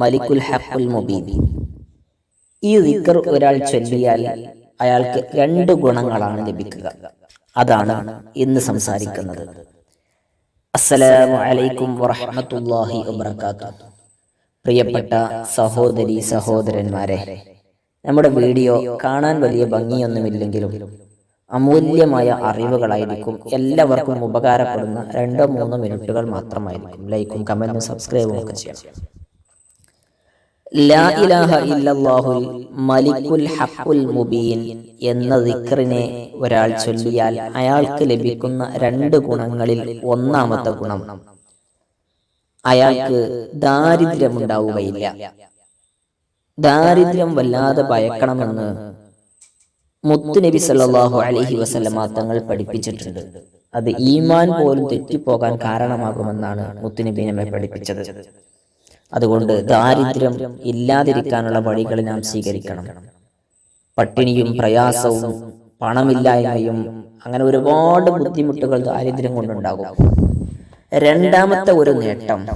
മലിക്കുൽ ഹഖുൽ മുബീൻ. ഈ ഒരാൾ ചൊല്ലിയാൽ അയാൾക്ക് രണ്ട് ഗുണങ്ങളാണ് ലഭിക്കുക. അതാണ് ഇന്ന് സംസാരിക്കുന്നത്. അസ്സലാമു അലൈക്കും പ്രിയപ്പെട്ട സഹോദരി സഹോദരന്മാരെ നമ്മുടെ വീഡിയോ കാണാൻ വലിയ ഭംഗിയൊന്നുമില്ലെങ്കിലും അമൂല്യമായ അറിവുകളായിരിക്കും എല്ലാവർക്കും ഉപകാരപ്പെടുന്ന രണ്ടോ മൂന്നോ മിനിറ്റുകൾ മാത്രമായിരിക്കും. ലൈക്കും കമന്റും സബ്സ്ക്രൈബും ഒക്കെ ചെയ്യണം ലാ ഇലാഹ ഇല്ലല്ലാഹുൽ മുബീൻ എന്ന ദിക്റിനെ ഒരാൾ ചൊല്ലിയാൽ അയാൾക്ക് ലഭിക്കുന്ന രണ്ട് ഗുണങ്ങളിൽ ഒന്നാമത്തെ ഗുണം. അയാൾക്ക് ദാരിദ്ര്യമുണ്ടാവുകയില്ല. ദാരിദ്ര്യം വല്ലാതെ ഭയക്കണമെന്ന് മുത്തുനബി സല്ലാഹു അലഹി വസല്ലമ തങ്ങൾ പഠിപ്പിച്ചിട്ടുണ്ട്. അത് ഈമാൻ പോലും തെറ്റിപ്പോകാൻ കാരണമാകുമെന്നാണ് മുത്തുനബി നമ്മെ പഠിപ്പിച്ചത്. അതുകൊണ്ട് ദാരിദ്ര്യം ഇല്ലാതിരിക്കാനുള്ള വഴികൾ നാം സ്വീകരിക്കണം. പട്ടിണിയും പ്രയാസവും പണമില്ലായ്മയും അങ്ങനെ ഒരുപാട് ബുദ്ധിമുട്ടുകൾ ദാരിദ്ര്യം കൊണ്ടുണ്ടാകും. രണ്ടാമത്തെ ഒരു നേട്ടം.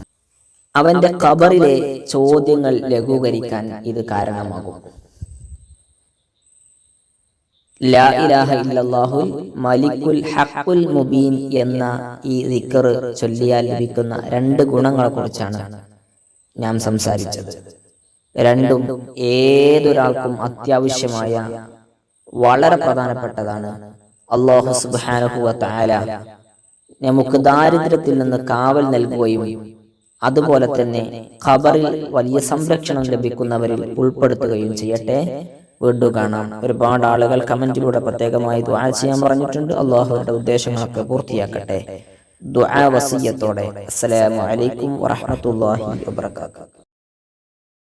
അവന്റെ ഖബറിലെ ചോദ്യങ്ങൾ ലഘൂകരിക്കാൻ ഇത് കാരണമാകും. ലാ ഇലാഹ ഇല്ലല്ലാഹുൽ മലിക്കുൽ ഹക്കുൽ മുബീൻ എന്ന ഈ റിക്കർ ചൊല്ലിയാൽ ലഭിക്കുന്ന രണ്ട് ഗുണങ്ങളെ കുറിച്ചാണ് ഞാൻ സംസാരിച്ചത്. രണ്ടും ഏതൊരാൾക്കും അത്യാവശ്യമായ വളരെ പ്രധാനപ്പെട്ടതാണ് അള്ളാഹു സുബ്ഹാനഹു വ തആല നമുക്ക് ദാരിദ്ര്യത്തിൽ നിന്ന് കാവൽ നൽകുകയും അതുപോലെ തന്നെ ഖബറിൽ വലിയ സംരക്ഷണം ലഭിക്കുന്നവരിൽ ഉൾപ്പെടുത്തുകയും ചെയ്യട്ടെ. വീണ്ടും കാണാം. ഒരുപാട് ആളുകൾ കമന്റിലൂടെ പ്രത്യേകമായി ദ്വാ ചെയ്യാൻ പറഞ്ഞിട്ടുണ്ട്. അള്ളാഹുവിന്റെ ഉദ്ദേശങ്ങളൊക്കെ പൂർത്തിയാക്കട്ടെ. ദുആ വസീയത്തോടെ. അസ്സലാമു അലൈക്കും വറഹ്മത്തുള്ളാഹി വബറകാതുഹു.